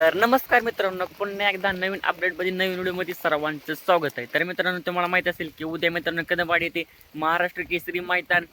तर नमस्कार मित्रांनो पुन्हा एकदा नवीन अपडेटमध्ये नवीन व्हिडिओमध्ये सर्वांचं स्वागत आहे. तर मित्रांनो तुम्हाला माहीत असेल की उद्या मित्रांनो कदमवाडी येथे महाराष्ट्र केसरी मैदान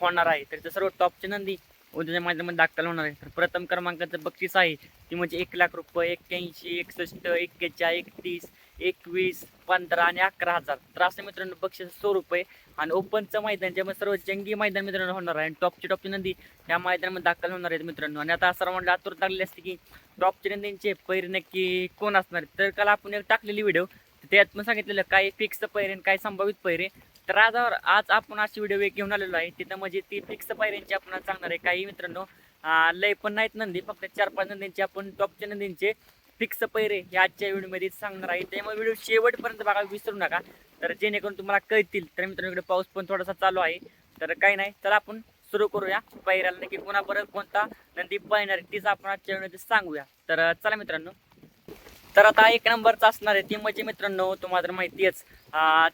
होणार आहे. तर ते सर्व टॉपची नंदी उद्याच्या मैदानामध्ये दाखल होणार आहे. तर प्रथम क्रमांकाचं बक्षीस आहे. ती म्हणजे एक लाख रुपये एक्क्याऐंशी एकसष्ट एक्केचाळीस एकतीस एकवीस पंधरा आणि अकरा हजार. तर असं मित्रांनो बक्षीस स्वरूप रुपये आणि ओपनचं मैदान ज्यामध्ये सर्व जंगी मैदान मित्रांनो होणार आहे. आणि टॉपची टॉपची नंदी या मैदानामध्ये दाखल होणार आहेत मित्रांनो. आणि आता सर्वांना आतुर लागली असते की टॉपची नंदींचे पैर नक्की कोण असणार आहेत. तर काल आपण एक टाकलेली व्हिडिओ त्यात पण सांगितलेलं काय फिक्स पैर आणि काय संभावित पैरे तर आज आज आपण अशी व्हिडिओ एक घेऊन आलेलो आहे. तिथं म्हणजे ती फिक्स पायऱ्यांची आपण सांगणार आहे. काही मित्रांनो लय पण नाहीत नंदी. फक्त चार पाच नंदींचे आपण टॉपच्या नंदींचे. फिक्स पैरे हे आजच्या व्हिडिओमध्ये सांगणार आहे. त्यामुळे व्हिडिओ शेवटपर्यंत बघा विसरू नका. तर जेणेकरून तुम्हाला कळतील. तर मित्रांनो इकडे पाऊस पण थोडासा चालू आहे. तर काही नाही. तर आपण सुरू करूया. पैराला नक्की कोणापर्यंत कोणता? नंदी पाहणार आहे तीच आपण आजच्या व्हिडिओमध्ये सांगूया. तर चला मित्रांनो. तर आता एक नंबरचा असणार आहे. ती म्हणजे मित्रांनो तुम्हाला तर माहिती आहेच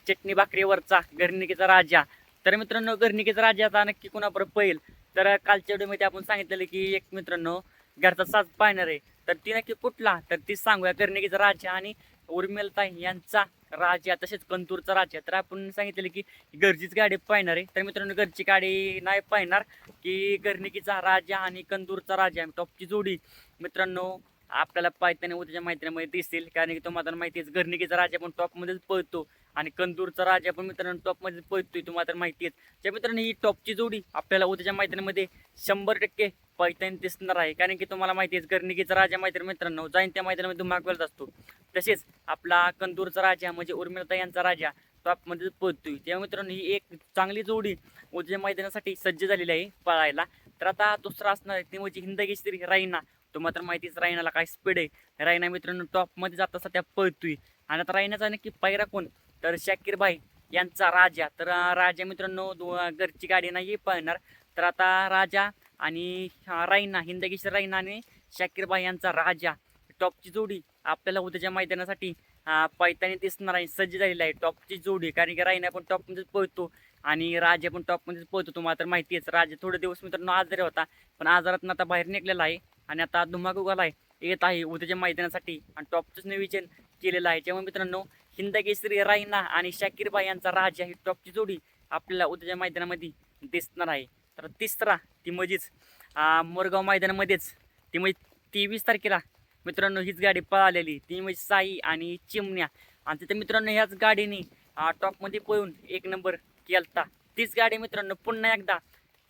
चटणी भाकरीवरचा घरनिकीचा राजा. तर मित्रांनो घरनिकीचा राजा आता नक्की कोणापर्यंत पहिल तर कालच्या व्हिडिओमध्ये आपण सांगितलेलं की एक मित्रांनो घरचा साज पाहणार आहे तर ती नक्की कुठला? तर ती सांगूया घरनिकीचा राजा आणि उर्मिलताई यांचा राजा तसेच कंतूरचा राजा तर आपण सांगितलेलं की घरचीच गाडी पाहणार आहे. तर मित्रांनो घरची गाडी नाही पाहणार की घरनिकीचा राजा आणि कंदूरचा राजा टॉपची जोडी. मित्रांनो आपल्याला पाहताना उद्याच्या मैत्रिणीमध्ये दिसतील कारण की तुम्हाला तर माहिती आहे घरनिकीचा राजा पण टॉपमध्येच पळतो. आणि कंदूरचा राजा पण मित्रांनो टॉपमध्येच पळतोय तुम्हाला तर माहिती आहे त्या मित्रांनो ही टॉपची जोडी आपल्याला उद्याच्या मैदानामध्ये शंभर टक्के पैतानी दिसणार आहे. कारण की तुम्हाला माहिती आहे घरनिकीचा राजा मैत्री मित्रांनो जाईन त्या मैदानामध्ये धुमाक असतो. तसेच आपला कंदूरचा राजा म्हणजे उर्मिलता यांचा राजा टॉपमध्ये पळतोय. त्या मित्रांनो ही एक चांगली जोडी उद्या मैदानासाठी सज्ज झालेली आहे पळायला. तर आता दुसरा असणार आहे ती म्हणजे हिंदकेसरी रायना. तुम्हाला तर माहितीच रायनाला काय स्पीड आहे. रायना मित्रांनो टॉपमध्ये जाता सध्या पळतोय. आणि आता रायनाचा नक्की पायरा कोण? तर शाकीर भाई यांचा राजा. तर राजा मित्रांनो दो घरची गाडी नाही पळणार. तर आता राजा आणि राईना रायना हिंदकेसरी रायना आणि शाकीर भाई यांचा राजा. टॉपची जोडी आपल्याला उद्याच्या मैदानासाठी पायतानी दिसणार आहे. सज्ज झालेली आहे टॉपची जोडी. कारण की रायना पण टॉपमध्येच पळतो आणि राजा पण टॉपमध्येच पळतो. तुम्हाला तर माहिती आहे राजा थोडे दिवस मित्रांनो आजारी होता पण आजारातून आता बाहेर निघलेला आहे आणि आता धुमाकुगाला आहे येत आहे उद्याच्या मैदानासाठी आणि टॉपचंच नियोजन केलेला आहे. त्यामुळे मित्रांनो हिंदकेसरी रायना आणि शाकीरबाई यांचा राजा ही टॉपची जोडी आपल्याला उद्याच्या मैदानामध्ये दिसणार आहे. तर तिसरा ती म्हणजेच मोरगाव मैदानामध्येच ती म्हणजे तेवीस तारखेला मित्रांनो हीच गाडी पळालेली. ती म्हणजे साई आणि चिमण्या. आणि तिथं मित्रांनो ह्याच गाडीने टॉपमध्ये पळून एक नंबर केलता. तीच गाडी मित्रांनो पुन्हा एकदा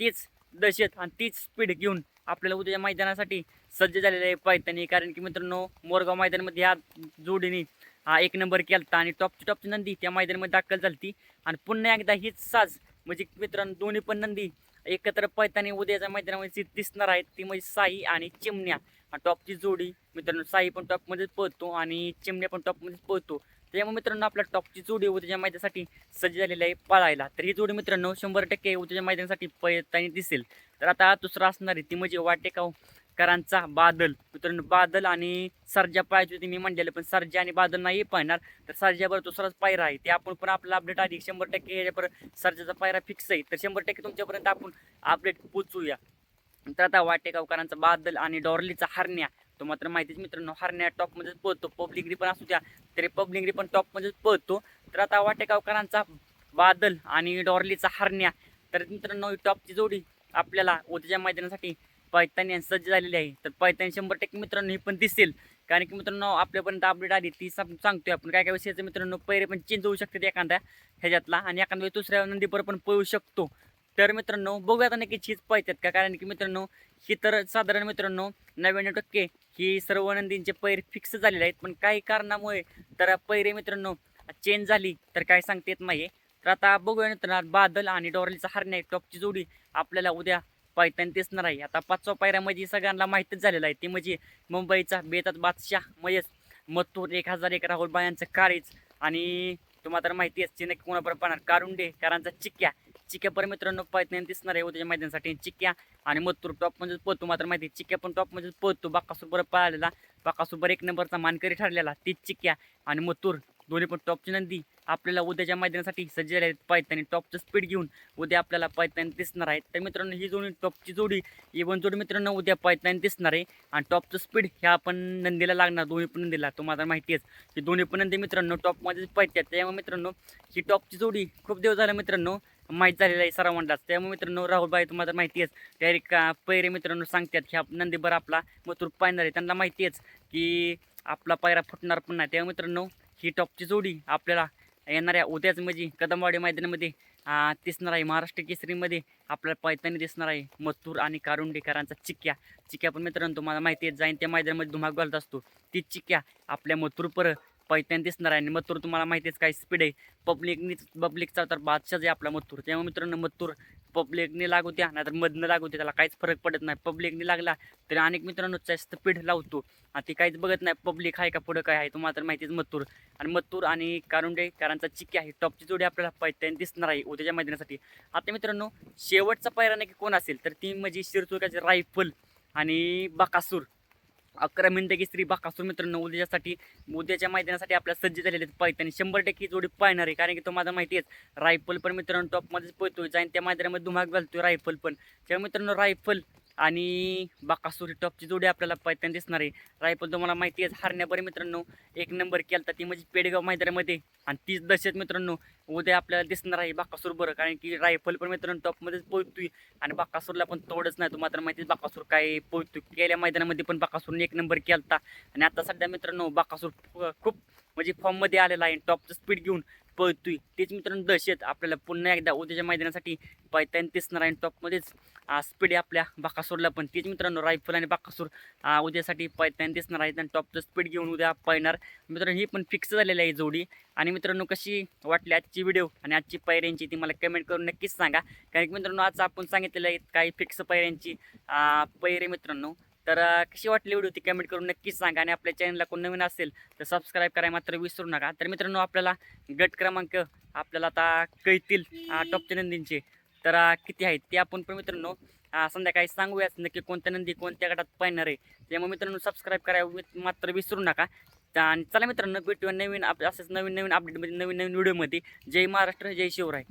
तीच दशेत आणि तीच स्पीड घेऊन आपल्याला उद्याच्या मैदानासाठी सज्ज झालेले आहे पायतानी कारण की मित्रांनो मोरगाव मैदानामध्ये ह्या जोडीने हा एक नंबर केला आणि टॉपची टॉपची नंदी त्या मैदानामध्ये दाखल झाली आणि पुन्हा एकदा हीच साज म्हणजे मित्रांनो दोन्ही पण नंदी एकत्र पळताना उद्याच्या मैदानामध्ये दिसणार आहेत. ती म्हणजे साई आणि चिमण्या. आणि टॉपची जोडी मित्रांनो साई पण टॉपमध्येच पळतो आणि चिमण्या पण टॉपमध्येच पळतो. त्यामुळे मित्रांनो आपल्या टॉपची जोडी उद्याच्या मैदानासाठी सज्ज झालेली आहे पळायला. तर ही जोडी मित्रांनो शंभर टक्के उद्याच्या मैदानासाठी पळताना दिसेल. तर आता दुसरा असणार आहे ती म्हणजे वाटेकाव करांचा बादल. मित्रांनो बादल आणि सर्जा पाहिजे होती मी म्हणलेलं पण सर्जा आणि बादल नाही पाहणार तर सर्जावर दुसराच पायरा आहे. ते आपण पण आपला अपडेट आधी शंभर टक्के याच्यावर सर्जाचा पायरा फिक्स आहे. तर शंभर टक्के तुमच्यापर्यंत आपण अपडेट पोचूया तर आता वाटेगावकरांचा बादल आणि डॉर्लीचा हरण्या तो मात्र माहितीच मित्रांनो हरण्या टॉपमध्येच पळतो. पब्लिक पण असू द्या तरी पब्लिकरी पण टॉपमध्येच पळतो. तर आता वाटेगावकरांचा बादल आणि डॉर्लीचा हरण्या तर मित्रांनो ही टॉपची जोडी आपल्याला उद्याच्या मैदानासाठी पैतानी सज्ज झालेली आहे. तर पैतानी शंभर टक्के मित्रांनो ही पण दिसेल. कारण की मित्रांनो आपल्यापर्यंत अपडेट आली ती सांगतोय आपण. काय काय विषयाचं मित्रांनो पैरे पण चेंज होऊ शकतात एखाद्या ह्याच्यातला आणि एखाद्या वेळी दुसऱ्या नंदीवर पण पळू शकतो. तर मित्रांनो बघूयात आता नक्की चीज पाहतात का? कारण की मित्रांनो ही तर साधारण मित्रांनो नव्याण्णव टक्के ही सर्व नंदींचे पैर फिक्स झालेले आहेत. पण काही कारणामुळे तर पैरे मित्रांनो चेंज झाली. तर काय सांगता येत नाही तर आता बघूया मित्रांनो बादल आणि डॉरलीचा हरण्या टॉपची जोडी आपल्याला उद्या पायताना दिसणार आहे. आता पाचवा पायऱ्यामध्ये सगळ्यांना माहीतच झालेलं आहे. ती म्हणजे मुंबईचा बेतात बादशाह म्हणजेच मथूर एक हजार एक राहुल बायांचं काळीच आणि तुम्हाला तर माहिती आहे नक्की कोणापर्यंत पाहणार? कारुंडे कारांचा चिक्क्या. चिक्या पर मित्रांनो पायतान दिसणार आहे उद्याच्या मैदानासाठी. चिक्क्या आणि मत्तूर टॉप म्हणजे पोहतो मात्र माहिती चिक्क्या पण टॉप म्हणजे पोहतो बाकासूर बरं पळालेला बाकासूर एक नंबरचा मानकरी ठरलेला. तीच चिक्क्या आणि मथुर. दोन्ही पण टॉपची नंदी. आपल्याला उद्याच्या मैदानासाठी सज्ज झाले आहेत पायतानी टॉपचं स्पीड घेऊन. उद्या आपल्याला पायतानी दिसणार आहेत तर मित्रांनो ही जोडी टॉपची जोडी इवन जोडी मित्रांनो उद्या पायतानी दिसणार आहे. आणि टॉपचं स्पीड ह्या आपण नंदीला लागणार दोन्ही पण नंदीला. तुम्हाला माहिती आहे की दोन्ही पण नंदी मित्रांनो टॉपमध्येच पायतात त्यामुळे मित्रांनो ही टॉपची जोडी खूप दिवस झाला मित्रांनो माहीत झालेलं आहे सर्वांनाच त्यामुळे मित्रांनो राहुलबाई तुम्हाला तर माहिती आहेच. डायरेक्ट का पैरे मित्रांनो सांगतात की आप नंदीबर आपला मथुर पाहणार आहे. त्यांना माहिती आहेच की आपला पायरा फुटणार पण नाही. त्यामुळे मित्रांनो ही टॉपची जोडी आपल्याला येणाऱ्या उद्याच म्हणजे कदमवाडी मैदानामध्ये दिसणार आहे. महाराष्ट्र केसरीमध्ये आपल्याला पायतानी दिसणार आहे मथुर आणि कारुंडेकरांचा चिक्क्या. चिक्क्या पण मित्रांनो तुम्हाला माहिती आहे जाईन त्या मैदानामध्ये धुमाक घालत असतो. ती चिक्क्या आपल्या मथुरपर पैतानी दिसणार आहे. आणि मथुर तुम्हाला माहिती आहे काय स्पीड आहे. पब्लिकनी पब्लिकचा तर बादशाच आहे आपला मथुर. त्यामुळे मित्रांनो मथुर पब्लिकने लागू द्या नाहीतर मधनं लागू द्या त्याला काहीच फरक पडत नाही. पब्लिकने लागला तरी अनेक मित्रांनो जास्त स्पीड लावतो. आणि ती काहीच बघत नाही पब्लिक आहे का पुढं काय आहे तुम्हाला तर माहितीच मत्तूर आणि मत्तूर आणि कारुंडेकरांचा चिक्की आहे टॉपची जोडी आपल्याला पैतानी दिसणार आहे उद्याच्या मैदानासाठी. आता मित्रांनो शेवटचा पायरा नक्की कोण असेल तर ती म्हणजे शिरचुकाची रायफल आणि बकासूर. अकरा मिनटं की स्त्री बाकासूर मित्रांनो. उद्याच्यासाठी उद्याच्या मैदानासाठी आपल्या सज्ज झालेले आहेत आणि शंभर टक्के जोडी पाहणार आहे कारण की तुम्हाला माहिती आहे रायफल पण मित्रांनो टॉपमध्येच पळतोय. जाईन त्या मैदानामध्ये धुमाक घालतोय रायफल पण. त्यामुळे मित्रांनो रायफल आणि बाकासूर ही टॉपची जोडी आपल्याला पैतानी दिसणार आहे. रायफल तुम्हाला माहिती आहे हरण्याबरे मित्रांनो एक नंबर केला ती म्हणजे पेडगाव मैदानामध्ये. आणि तीच दशेत मित्रांनो उद्या आपल्याला दिसणार आहे बाकासूर बरं. कारण की रायफल पण मित्रांनो टॉपमध्येच पोहोचतोय. आणि बाकासूरला पण तोडच नाही तुम्हाला तर माहितीच बाकासूर काय पोहोचतोय. गेल्या मैदानामध्ये पण बाकासूरने एक नंबर केलता. आणि आता सध्या मित्रांनो बाकासूर खूप म्हणजे फॉर्ममध्ये आलेला आहे टॉपचं स्पीड घेऊन पळतोय. तेच मित्रांनो दहशत. आपल्याला पुन्हा एकदा उद्याच्या मैदानासाठी पैतानी दिसणार आहे टॉपमध्येच स्पीड आपल्या बाकासूरला पण. तेच मित्रांनो रायफल आणि बाकासूर उद्यासाठी पैतानी दिसणार आहेत आणि टॉपचं स्पीड घेऊन उद्या पळणार. मित्रांनो ही पण फिक्स झालेली आहे जोडी. आणि मित्रांनो कशी वाटली आजची व्हिडिओ आणि आजची पायऱ्यांची ती मला कमेंट करून नक्कीच सांगा. कारण की मित्रांनो आज आपण सांगितलेलं आहे काही फिक्स पायऱ्यांची पैरे मित्रांनो. तर कशी वाटली व्हिडिओ ती कमेंट करून नक्कीच सांगा आणि आपल्या चॅनलला कोण नवीन असेल तर सबस्क्राईब करायला मात्र विसरू नका. तर मित्रांनो आपल्याला गट क्रमांक आपल्याला आता कळतील टॉपच्या नंदींचे. तर किती आहेत ते आपण पण मित्रांनो संध्याकाळी सांगूयाच नक्की कोणत्या नंदी कोणत्या गटात पाहणार आहे त्यामुळे मित्रांनो सबस्क्राईब करायला मात्र विसरू नका. आणि चला मित्रांनो भेटूया नवीन आप असंच नवीन नवीन अपडेटमध्ये नवीन नवीन व्हिडिओमध्ये. जय महाराष्ट्र जय शिवराय.